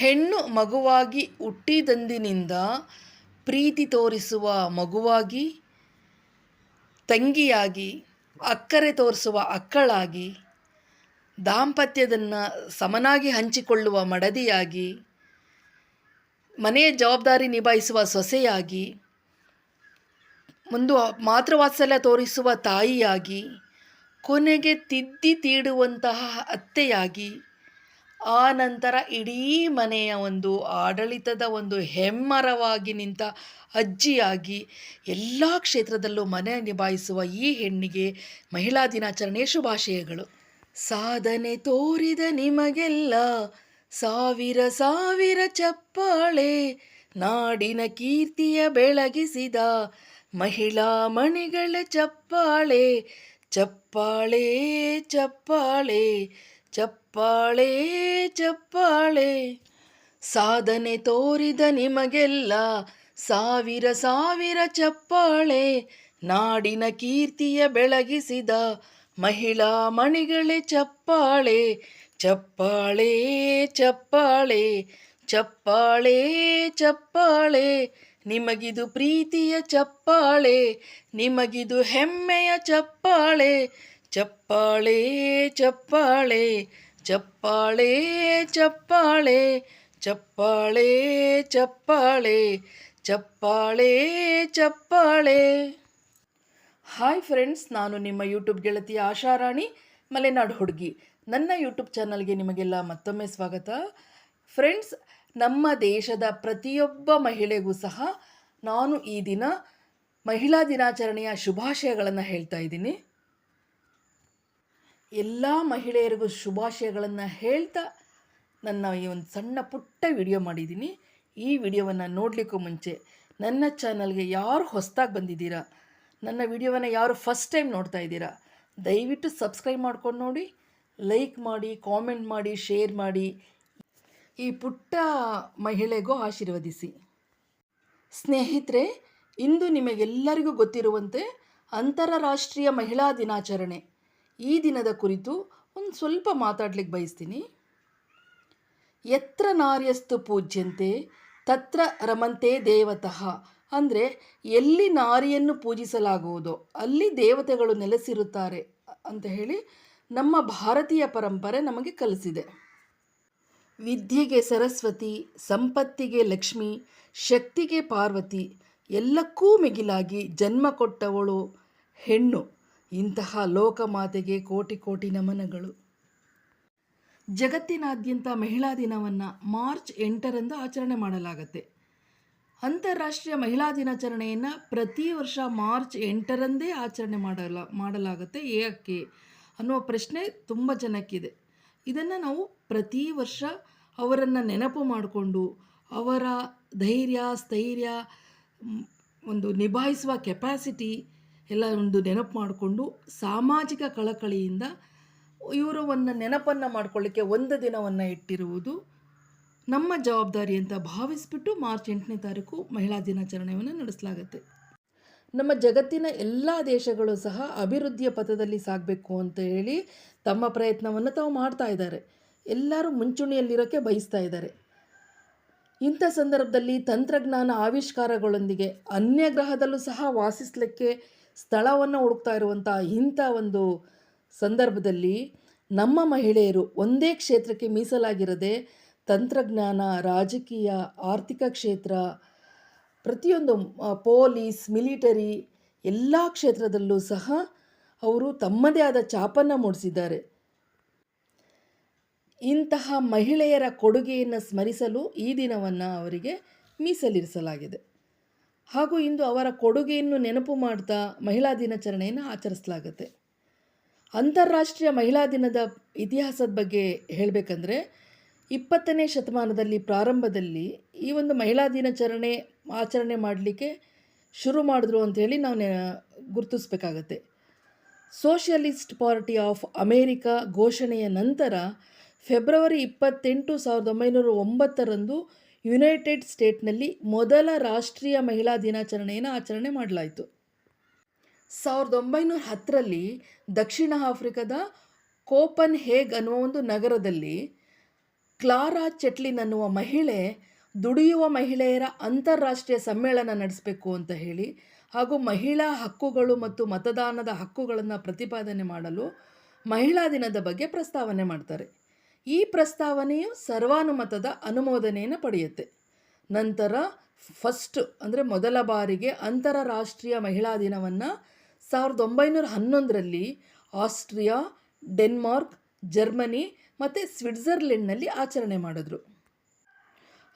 ಹೆಣ್ಣು ಮಗುವಾಗಿ ಹುಟ್ಟಿದಂದಿನಿಂದ ಪ್ರೀತಿ ತೋರಿಸುವ ಮಗುವಾಗಿ, ತಂಗಿಯಾಗಿ, ಅಕ್ಕರೆ ತೋರಿಸುವ ಅಕ್ಕಳಾಗಿ, ದಾಂಪತ್ಯದನ್ನು ಸಮನಾಗಿ ಹಂಚಿಕೊಳ್ಳುವ ಮಡದಿಯಾಗಿ, ಮನೆಯ ಜವಾಬ್ದಾರಿ ನಿಭಾಯಿಸುವ ಸೊಸೆಯಾಗಿ, ಒಂದು ಮಾತೃವಾತ್ಸಲ್ಯ ತೋರಿಸುವ ತಾಯಿಯಾಗಿ, ಕೊನೆಗೆ ತಿದ್ದಿ ತೀಡುವಂತಹ ಅತ್ತೆಯಾಗಿ ಆ ನಂತರ ಇಡೀ ಮನೆಯ ಒಂದು ಆಡಳಿತದ ಒಂದು ಹೆಮ್ಮರವಾಗಿ ನಿಂತ ಅಜ್ಜಿಯಾಗಿ ಎಲ್ಲ ಕ್ಷೇತ್ರದಲ್ಲೂ ಮನೆ ನಿಭಾಯಿಸುವ ಈ ಹೆಣ್ಣಿಗೆ ಮಹಿಳಾ ದಿನಾಚರಣೆಯ ಶುಭಾಶಯಗಳು. ಸಾಧನೆ ತೋರಿದ ನಿಮಗೆಲ್ಲ ಸಾವಿರ ಸಾವಿರ ಚಪ್ಪಾಳೆ, ನಾಡಿನ ಕೀರ್ತಿಯ ಬೆಳಗಿಸಿದ ಮಹಿಳಾ ಮಣಿಗಳ ಚಪ್ಪಾಳೆ ಚಪ್ಪಾಳೆ ಚಪ್ಪಾಳೆ ಚಪ್ಪಾಳೆ ಚಪ್ಪಾಳೆ. ಸಾಧನೆ ತೋರಿದ ನಿಮಗೆಲ್ಲ ಸಾವಿರ ಸಾವಿರ ಚಪ್ಪಾಳೆ. ನಾಡಿನ ಕೀರ್ತಿಯ ಬೆಳಗಿಸಿದ ಮಹಿಳಾ ಮಣಿಗಳೇ ಚಪ್ಪಾಳೆ. ಚಪ್ಪಾಳೆ ಚಪ್ಪಾಳೆ ಚಪ್ಪಾಳೆ ಚಪ್ಪಾಳೆ. ನಿಮಗಿದು ಪ್ರೀತಿಯ ಚಪ್ಪಾಳೆ, ನಿಮಗಿದು ಹೆಮ್ಮೆಯ ಚಪ್ಪಾಳೆ. ಚಪ್ಪಾಳೆ ಚಪ್ಪಾಳೆ ಚಪ್ಪಾಳೆ ಚಪ್ಪಾಳೆ ಚಪ್ಪಾಳೆ ಚಪ್ಪಾಳೆ ಚಪ್ಪಾಳೆ ಚಪ್ಪಾಳೆ. ಹಾಯ್ ಫ್ರೆಂಡ್ಸ್ ನಾನು ನಿಮ್ಮ ಯೂಟ್ಯೂಬ್ ಗೆಳತಿ ಆಶಾರಾಣಿ ಮಲೆನಾಡು ಹುಡುಗಿ. ನನ್ನ ಯೂಟ್ಯೂಬ್ ಚಾನಲ್ಗೆ ನಿಮಗೆಲ್ಲ ಮತ್ತೊಮ್ಮೆ ಸ್ವಾಗತ. ಫ್ರೆಂಡ್ಸ್ ನಮ್ಮ ದೇಶದ ಪ್ರತಿಯೊಬ್ಬ ಮಹಿಳೆಗೂ ಸಹ ನಾನು ಈ ದಿನ ಮಹಿಳಾ ದಿನಾಚರಣೆಯ ಶುಭಾಶಯಗಳನ್ನು ಹೇಳ್ತಾ ಇದ್ದೀನಿ. ಎಲ್ಲ ಮಹಿಳೆಯರಿಗೂ ಶುಭಾಶಯಗಳನ್ನು ಹೇಳ್ತಾ ನನ್ನ ಈ ಒಂದು ಸಣ್ಣ ಪುಟ್ಟ ವಿಡಿಯೋ ಮಾಡಿದ್ದೀನಿ. ಈ ವಿಡಿಯೋವನ್ನು ನೋಡಲಿಕ್ಕೂ ಮುಂಚೆ ನನ್ನ ಚಾನಲ್ಗೆ ಯಾರು ಹೊಸದಾಗಿ ಬಂದಿದ್ದೀರಾ? ನನ್ನ ವಿಡಿಯೋವನ್ನು ಯಾರು ಫಸ್ಟ್ ಟೈಮ್ ನೋಡ್ತಾ ಇದ್ದೀರಾ? ದಯವಿಟ್ಟು ಸಬ್ಸ್ಕ್ರೈಬ್ ಮಾಡ್ಕೊಂಡು ನೋಡಿ ಲೈಕ್ ಮಾಡಿ ಕಾಮೆಂಟ್ ಮಾಡಿ ಶೇರ್ ಮಾಡಿ. ಈ ಪುಟ್ಟ ಮಹಿಳೆಗೂ ಆಶೀರ್ವದಿಸಿ. ಸ್ನೇಹಿತರೆ, ಇಂದು ನಿಮಗೆಲ್ಲರಿಗೂ ಗೊತ್ತಿರುವಂತೆ ಅಂತಾರಾಷ್ಟ್ರೀಯ ಮಹಿಳಾ ದಿನಾಚರಣೆ. ಈ ದಿನದ ಕುರಿತು ಒಂದು ಸ್ವಲ್ಪ ಮಾತಾಡ್ಲಿಕ್ಕೆ ಬಯಸ್ತೀನಿ. ಎತ್ರ ನಾರ್ಯಸ್ತು ಪೂಜ್ಯಂತೆ, ತತ್ರ ರಮಂತೆ ದೇವತಃ. ಅಂದರೆ ಎಲ್ಲಿ ನಾರಿಯನ್ನು ಪೂಜಿಸಲಾಗುವುದೋ ಅಲ್ಲಿ ದೇವತೆಗಳು ನೆಲೆಸಿರುತ್ತಾರೆ ಅಂತ ಹೇಳಿ ನಮ್ಮ ಭಾರತೀಯ ಪರಂಪರೆ ನಮಗೆ ಕಲಿಸಿದೆ. ವಿದ್ಯೆಗೆ ಸರಸ್ವತಿ, ಸಂಪತ್ತಿಗೆ ಲಕ್ಷ್ಮಿ, ಶಕ್ತಿಗೆ ಪಾರ್ವತಿ ಎಲ್ಲಕ್ಕೂ ಮಿಗಿಲಾಗಿ ಜನ್ಮ ಕೊಟ್ಟವಳು ಹೆಣ್ಣು. ಇಂತಹ ಲೋಕಮಾತೆಗೆ ಕೋಟಿ ಕೋಟಿ ನಮನಗಳು. ಜಗತ್ತಿನಾದ್ಯಂತ ಮಹಿಳಾ ದಿನವನ್ನು ಮಾರ್ಚ್ ಎಂಟರಂದು ಆಚರಣೆ ಮಾಡಲಾಗುತ್ತೆ. ಅಂತಾರಾಷ್ಟ್ರೀಯ ಮಹಿಳಾ ದಿನಾಚರಣೆಯನ್ನು ಪ್ರತಿ ವರ್ಷ ಮಾರ್ಚ್ ಎಂಟರಂದೇ ಆಚರಣೆ ಮಾಡಲ, ಮಾಡಲಾಗುತ್ತೆ. ಏಕೆ ಅನ್ನುವ ಪ್ರಶ್ನೆ ತುಂಬ ಜನಕ್ಕಿದೆ. ಇದನ್ನು ನಾವು ಪ್ರತಿ ವರ್ಷ ಅವರನ್ನು ನೆನಪು ಮಾಡಿಕೊಂಡು, ಅವರ ಧೈರ್ಯ, ಸ್ಥೈರ್ಯ ಒಂದು ನಿಭಾಯಿಸುವ ಕೆಪಾಸಿಟಿ ಎಲ್ಲ ಒಂದು ನೆನಪು ಮಾಡಿಕೊಂಡು ಸಾಮಾಜಿಕ ಕಳಕಳಿಯಿಂದ ಇವರು ಒಂದು ನೆನಪನ್ನು ಮಾಡ್ಕೊಳ್ಳಿಕ್ಕೆ ಒಂದು ದಿನವನ್ನು ಇಟ್ಟಿರುವುದು ನಮ್ಮ ಜವಾಬ್ದಾರಿ ಅಂತ ಭಾವಿಸ್ಬಿಟ್ಟು ಮಾರ್ಚ್ ಎಂಟನೇ ತಾರೀಕು ಮಹಿಳಾ ದಿನಾಚರಣೆಯನ್ನು ನಡೆಸಲಾಗುತ್ತೆ. ನಮ್ಮ ಜಗತ್ತಿನ ಎಲ್ಲ ದೇಶಗಳು ಸಹ ಅಭಿವೃದ್ಧಿಯ ಪಥದಲ್ಲಿ ಸಾಗಬೇಕು ಅಂತ ಹೇಳಿ ತಮ್ಮ ಪ್ರಯತ್ನವನ್ನು ತಾವು ಮಾಡ್ತಾ ಇದ್ದಾರೆ. ಎಲ್ಲರೂ ಮುಂಚೂಣಿಯಲ್ಲಿರೋಕ್ಕೆ ಬಯಸ್ತಾ ಇದ್ದಾರೆ. ಇಂಥ ಸಂದರ್ಭದಲ್ಲಿ ತಂತ್ರಜ್ಞಾನ ಆವಿಷ್ಕಾರಗಳೊಂದಿಗೆ ಅನ್ಯ ಗ್ರಹದಲ್ಲೂ ಸಹ ವಾಸಿಸಲಿಕ್ಕೆ ಸ್ಥಳವನ್ನು ಹುಡುಕ್ತಾ ಇರುವಂಥ ಇಂಥ ಒಂದು ಸಂದರ್ಭದಲ್ಲಿ ನಮ್ಮ ಮಹಿಳೆಯರು ಒಂದೇ ಕ್ಷೇತ್ರಕ್ಕೆ ಮೀಸಲಾಗಿರದೆ ತಂತ್ರಜ್ಞಾನ, ರಾಜಕೀಯ, ಆರ್ಥಿಕ ಕ್ಷೇತ್ರ, ಪ್ರತಿಯೊಂದು ಪೊಲೀಸ್, ಮಿಲಿಟರಿ ಎಲ್ಲ ಕ್ಷೇತ್ರದಲ್ಲೂ ಸಹ ಅವರು ತಮ್ಮದೇ ಆದ ಛಾಪನ್ನು ಮೂಡಿಸಿದ್ದಾರೆ. ಇಂತಹ ಮಹಿಳೆಯರ ಕೊಡುಗೆಯನ್ನು ಸ್ಮರಿಸಲು ಈ ದಿನವನ್ನು ಅವರಿಗೆ ಮೀಸಲಿರಿಸಲಾಗಿದೆ. ಹಾಗೂ ಇಂದು ಅವರ ಕೊಡುಗೆಯನ್ನು ನೆನಪು ಮಾಡ್ತಾ ಮಹಿಳಾ ದಿನಾಚರಣೆಯನ್ನು ಆಚರಿಸಲಾಗುತ್ತೆ. ಅಂತಾರಾಷ್ಟ್ರೀಯ ಮಹಿಳಾ ದಿನದ ಇತಿಹಾಸದ ಬಗ್ಗೆ ಹೇಳಬೇಕಂದ್ರೆ, ಇಪ್ಪತ್ತನೇ ಶತಮಾನದಲ್ಲಿ ಪ್ರಾರಂಭದಲ್ಲಿ ಈ ಒಂದು ಮಹಿಳಾ ದಿನಾಚರಣೆ ಆಚರಣೆ ಮಾಡಲಿಕ್ಕೆ ಶುರು ಮಾಡಿದ್ರು ಹೇಳಿ ನಾವು ಗುರುತಿಸ್ಬೇಕಾಗತ್ತೆ. ಸೋಷಿಯಲಿಸ್ಟ್ ಪಾರ್ಟಿ ಆಫ್ ಅಮೇರಿಕಾ ಘೋಷಣೆಯ ನಂತರ, ಫೆಬ್ರವರಿ ಇಪ್ಪತ್ತೆಂಟು ಸಾವಿರದ ಒಂಬೈನೂರ ಒಂಬತ್ತರಂದು ಯುನೈಟೆಡ್ ಸ್ಟೇಟ್ನಲ್ಲಿ ಮೊದಲ ರಾಷ್ಟ್ರೀಯ ಮಹಿಳಾ ದಿನಾಚರಣೆಯನ್ನು ಆಚರಣೆ ಮಾಡಲಾಯಿತು. ಸಾವಿರದ ಒಂಬೈನೂರ ಹತ್ತರಲ್ಲಿ ದಕ್ಷಿಣ ಆಫ್ರಿಕಾದ ಕೋಪನ್ ಹೇಗ್ ಅನ್ನುವ ಒಂದು ನಗರದಲ್ಲಿ ಕ್ಲಾರಾ ಚೆಟ್ಲಿನ್ ಅನ್ನುವ ಮಹಿಳೆ ದುಡಿಯುವ ಮಹಿಳೆಯರ ಅಂತಾರಾಷ್ಟ್ರೀಯ ಸಮ್ಮೇಳನ ನಡೆಸಬೇಕು ಅಂತ ಹೇಳಿ, ಹಾಗೂ ಮಹಿಳಾ ಹಕ್ಕುಗಳು ಮತ್ತು ಮತದಾನದ ಹಕ್ಕುಗಳನ್ನು ಪ್ರತಿಪಾದನೆ ಮಾಡಲು ಮಹಿಳಾ ದಿನದ ಬಗ್ಗೆ ಪ್ರಸ್ತಾವನೆ ಮಾಡ್ತಾರೆ. ಈ ಪ್ರಸ್ತಾವನೆಯು ಸರ್ವಾನುಮತದ ಅನುಮೋದನೆಯನ್ನು ಪಡೆಯುತ್ತೆ. ನಂತರ ಫಸ್ಟ್ ಅಂದರೆ ಮೊದಲ ಬಾರಿಗೆ ಅಂತಾರಾಷ್ಟ್ರೀಯ ಮಹಿಳಾ ದಿನವನ್ನು ಸಾವಿರದ ಒಂಬೈನೂರ ಹನ್ನೊಂದರಲ್ಲಿ ಆಸ್ಟ್ರಿಯಾ, ಡೆನ್ಮಾರ್ಕ್, ಜರ್ಮನಿ ಮತ್ತು ಸ್ವಿಟ್ಜರ್ಲೆಂಡ್ನಲ್ಲಿ ಆಚರಣೆ ಮಾಡಿದ್ರು.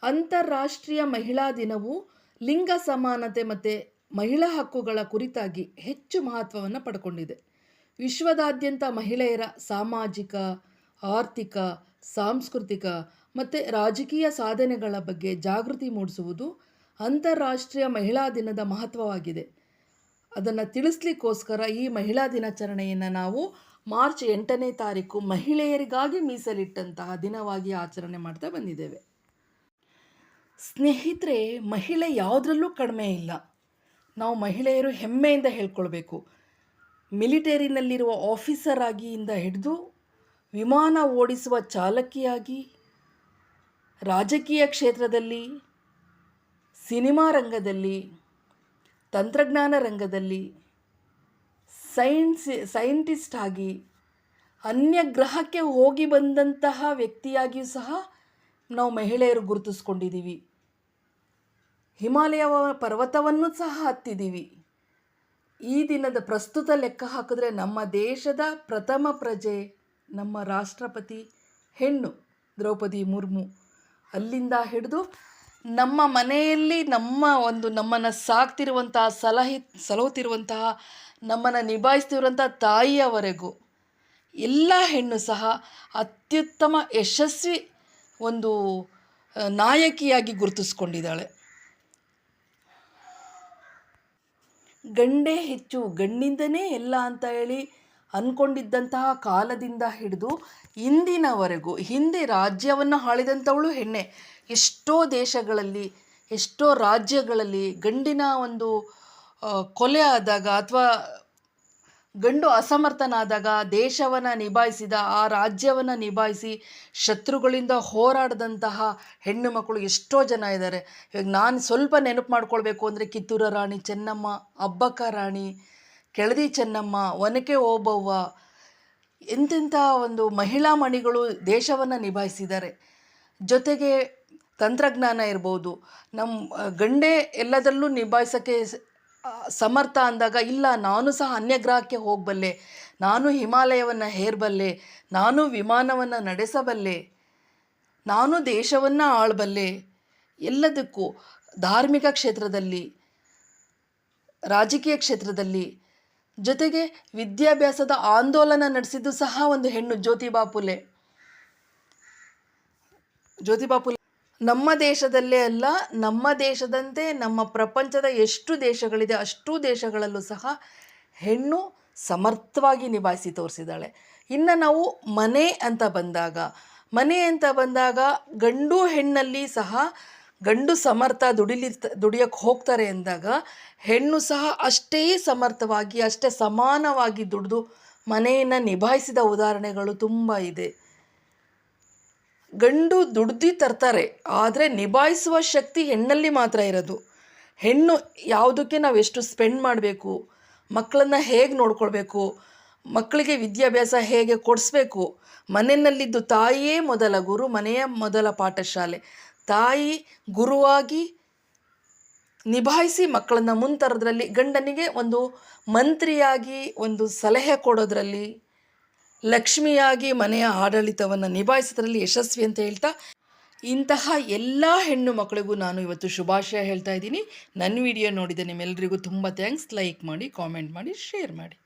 ಅಂತಾರಾಷ್ಟ್ರೀಯ ಮಹಿಳಾ ದಿನವು ಲಿಂಗ ಸಮಾನತೆ ಮತ್ತು ಮಹಿಳಾ ಹಕ್ಕುಗಳ ಕುರಿತಾಗಿ ಹೆಚ್ಚು ಮಹತ್ವವನ್ನು ಪಡ್ಕೊಂಡಿದೆ. ವಿಶ್ವದಾದ್ಯಂತ ಮಹಿಳೆಯರ ಸಾಮಾಜಿಕ ಆರ್ಥಿಕ, ಸಾಂಸ್ಕೃತಿಕ ಮತ್ತು ರಾಜಕೀಯ ಸಾಧನೆಗಳ ಬಗ್ಗೆ ಜಾಗೃತಿ ಮೂಡಿಸುವುದು ಅಂತಾರಾಷ್ಟ್ರೀಯ ಮಹಿಳಾ ದಿನದ ಮಹತ್ವವಾಗಿದೆ. ಅದನ್ನು ತಿಳಿಸ್ಲಿಕ್ಕೋಸ್ಕರ ಈ ಮಹಿಳಾ ದಿನಾಚರಣೆಯನ್ನು ನಾವು ಮಾರ್ಚ್ ಎಂಟನೇ ತಾರೀಕು ಮಹಿಳೆಯರಿಗಾಗಿ ಮೀಸಲಿಟ್ಟಂತಹ ದಿನವಾಗಿ ಆಚರಣೆ ಮಾಡ್ತಾ ಬಂದಿದ್ದೇವೆ. ಸ್ನೇಹಿತರೆ, ಮಹಿಳೆ ಯಾವುದರಲ್ಲೂ ಕಡಿಮೆ ಇಲ್ಲ. ನಾವು ಮಹಿಳೆಯರು ಹೆಮ್ಮೆಯಿಂದ ಹೇಳ್ಕೊಳ್ಬೇಕು. ಮಿಲಿಟರಿನಲ್ಲಿರುವ ಆಫೀಸರ್ ಆಗಿಯಿಂದ ಹಿಡಿದು ವಿಮಾನ ಓಡಿಸುವ ಚಾಲಕಿಯಾಗಿ ರಾಜಕೀಯ ಕ್ಷೇತ್ರದಲ್ಲಿ, ಸಿನಿಮಾ ರಂಗದಲ್ಲಿ, ತಂತ್ರಜ್ಞಾನ ರಂಗದಲ್ಲಿ ಸೈನ್ಸ್, ಸೈಂಟಿಸ್ಟ್ ಆಗಿ, ಅನ್ಯ ಗ್ರಹಕ್ಕೆ ಹೋಗಿ ಬಂದಂತಹ ವ್ಯಕ್ತಿಯಾಗಿಯೂ ಸಹ ನಾವು ಮಹಿಳೆಯರು ಗುರುತಿಸ್ಕೊಂಡಿದ್ದೀವಿ. ಹಿಮಾಲಯ ಪರ್ವತವನ್ನು ಸಹ ಹತ್ತಿದ್ದೀವಿ. ಈ ದಿನದ ಪ್ರಸ್ತುತ ಲೆಕ್ಕ ಹಾಕಿದ್ರೆ ನಮ್ಮ ದೇಶದ ಪ್ರಥಮ ಪ್ರಜೆ ನಮ್ಮ ರಾಷ್ಟ್ರಪತಿ ಹೆಣ್ಣು ದ್ರೌಪದಿ ಮುರ್ಮು ಅಲ್ಲಿಂದ ಹಿಡಿದು ನಮ್ಮ ಮನೆಯಲ್ಲಿ ನಮ್ಮ ಒಂದು ನಮ್ಮನ್ನು ಸಾಕ್ತಿರುವಂತಹ ಸಲಹೆ ಸಲಹುತ್ತಿರುವಂತಹ ನಮ್ಮನ್ನು ನಿಭಾಯಿಸ್ತಿರುವಂಥ ತಾಯಿಯವರೆಗೂ ಎಲ್ಲ ಹೆಣ್ಣು ಸಹ ಅತ್ಯುತ್ತಮ ಯಶಸ್ವಿ ಒಂದು ನಾಯಕಿಯಾಗಿ ಗುರುತಿಸ್ಕೊಂಡಿದ್ದಾಳೆ. ಗಂಡೇ ಹೆಚ್ಚು ಗಂಡಿಂದನೇ ಎಲ್ಲ ಅಂತ ಹೇಳಿ ಅಂದ್ಕೊಂಡಿದ್ದಂತಹ ಕಾಲದಿಂದ ಹಿಡಿದು ಇಂದಿನವರೆಗೂ, ಹಿಂದೆ ರಾಜ್ಯವನ್ನು ಆಳಿದಂಥವಳು ಹೆಣ್ಣೆ. ಎಷ್ಟೋ ದೇಶಗಳಲ್ಲಿ, ಎಷ್ಟೋ ರಾಜ್ಯಗಳಲ್ಲಿ ಗಂಡಿನ ಒಂದು ಕೊಲೆ ಆದಾಗ ಅಥವಾ ಗಂಡು ಅಸಮರ್ಥನಾದಾಗ ದೇಶವನ್ನು ನಿಭಾಯಿಸಿದ, ಆ ರಾಜ್ಯವನ್ನು ನಿಭಾಯಿಸಿ ಶತ್ರುಗಳಿಂದ ಹೋರಾಡಿದಂತಹ ಹೆಣ್ಣು ಮಕ್ಕಳು ಎಷ್ಟೋ ಜನ ಇದ್ದಾರೆ. ಇವಾಗ ನಾನು ಸ್ವಲ್ಪ ನೆನಪು ಮಾಡ್ಕೊಳ್ಬೇಕು ಅಂದರೆ ಕಿತ್ತೂರ ರಾಣಿ, ಚೆನ್ನಮ್ಮ, ಅಬ್ಬಕ್ಕ ರಾಣಿ ಕೆಳದಿ ಚೆನ್ನಮ್ಮ, ಒನಕೆ ಓಬವ್ವ, ಎಂತೆಂಥ ಒಂದು ಮಹಿಳಾ ಮಣಿಗಳು ದೇಶವನ್ನು ನಿಭಾಯಿಸಿದ್ದಾರೆ. ಜೊತೆಗೆ ತಂತ್ರಜ್ಞಾನ ಇರ್ಬೋದು. ನಮ್ಮ ಗಂಡೆ ಎಲ್ಲದರಲ್ಲೂ ನಿಭಾಯಿಸೋಕ್ಕೆ ಸಮರ್ಥ ಅಂದಾಗ, ಇಲ್ಲ, ನಾನು ಸಹ ಅನ್ಯಗ್ರಹಕ್ಕೆ ಹೋಗಬಲ್ಲೆ, ನಾನು ಹಿಮಾಲಯವನ್ನು ಹೇರಬಲ್ಲೆ, ನಾನು ವಿಮಾನವನ್ನು ನಡೆಸಬಲ್ಲೆ, ನಾನು ದೇಶವನ್ನು ಆಳಬಲ್ಲೆ, ಎಲ್ಲದಕ್ಕೂ ಧಾರ್ಮಿಕ ಕ್ಷೇತ್ರದಲ್ಲಿ, ರಾಜಕೀಯ ಕ್ಷೇತ್ರದಲ್ಲಿ ಜೊತೆಗೆ ವಿದ್ಯಾಭ್ಯಾಸದ ಆಂದೋಲನ ನಡೆಸಿದ್ದು ಸಹ ಒಂದು ಹೆಣ್ಣು. ಜ್ಯೋತಿಬಾ ಫುಲೆ ಜ್ಯೋತಿಬಾ ಫುಲೆ ನಮ್ಮ ದೇಶದಲ್ಲೇ ಅಲ್ಲ, ನಮ್ಮ ದೇಶದಂತೆ ನಮ್ಮ ಪ್ರಪಂಚದ ಎಷ್ಟು ದೇಶಗಳಿದೆ ಅಷ್ಟು ದೇಶಗಳಲ್ಲೂ ಸಹ ಹೆಣ್ಣು ಸಮರ್ಥವಾಗಿ ನಿಭಾಯಿಸಿ ತೋರಿಸಿದ್ದಾಳೆ. ಇನ್ನು ನಾವು ಮನೆ ಅಂತ ಬಂದಾಗ, ಮನೆ ಅಂತ ಬಂದಾಗ ಗಂಡು ಹೆಣ್ಣಲ್ಲಿ ಸಹ ಗಂಡು ಸಮರ್ಥ ದುಡಿಲಿ ದುಡಿಯೋಕ್ಕೆ ಹೋಗ್ತಾರೆ ಅಂದಾಗ ಹೆಣ್ಣು ಸಹ ಅಷ್ಟೇ ಸಮರ್ಥವಾಗಿ, ಅಷ್ಟೇ ಸಮಾನವಾಗಿ ದುಡಿದು ಮನೆಯನ್ನು ನಿಭಾಯಿಸಿದ ಉದಾಹರಣೆಗಳು ತುಂಬ ಇದೆ. ಗಂಡು ದುಡ್ದು ತರ್ತಾರೆ, ಆದರೆ ನಿಭಾಯಿಸುವ ಶಕ್ತಿ ಹೆಣ್ಣಲ್ಲಿ ಮಾತ್ರ ಇರೋದು. ಹೆಣ್ಣು ಯಾವುದಕ್ಕೆ ನಾವು ಎಷ್ಟು ಸ್ಪೆಂಡ್ ಮಾಡಬೇಕು ಮಕ್ಕಳನ್ನು ಹೇಗೆ ನೋಡ್ಕೊಳ್ಬೇಕು ಮಕ್ಕಳಿಗೆ ವಿದ್ಯಾಭ್ಯಾಸ ಹೇಗೆ ಕೊಡಿಸ್ಬೇಕು, ಮನೆಯಲ್ಲಿದ್ದು ತಾಯಿಯೇ ಮೊದಲ ಗುರು, ಮನೆಯ ಮೊದಲ ಪಾಠಶಾಲೆ. ತಾಯಿ ಗುರುವಾಗಿ ನಿಭಾಯಿಸಿ ಮಕ್ಕಳನ್ನು ಮುಂತರೋದ್ರಲ್ಲಿ ಗಂಡನಿಗೆ ಒಂದು ಮಂತ್ರಿಯಾಗಿ, ಒಂದು ಸಲಹೆ ಕೊಡೋದ್ರಲ್ಲಿ, ಲಕ್ಷ್ಮಿಯಾಗಿ ಮನೆಯ ಆಡಳಿತವನ್ನು ನಿಭಾಯಿಸೋದ್ರಲ್ಲಿ ಯಶಸ್ವಿ ಅಂತ ಹೇಳ್ತಾ, ಇಂತಹ ಎಲ್ಲ ಹೆಣ್ಣು ಮಕ್ಕಳಿಗೂ ನಾನು ಇವತ್ತು ಶುಭಾಶಯ ಹೇಳ್ತಾ ಇದ್ದೀನಿ. ನನ್ನ ವಿಡಿಯೋ ನೋಡಿದ ನಿಮ್ಮೆಲ್ಲರಿಗೂ ತುಂಬ ಥ್ಯಾಂಕ್ಸ್ ಲೈಕ್ ಮಾಡಿ ಕಾಮೆಂಟ್ ಮಾಡಿ ಶೇರ್ ಮಾಡಿ.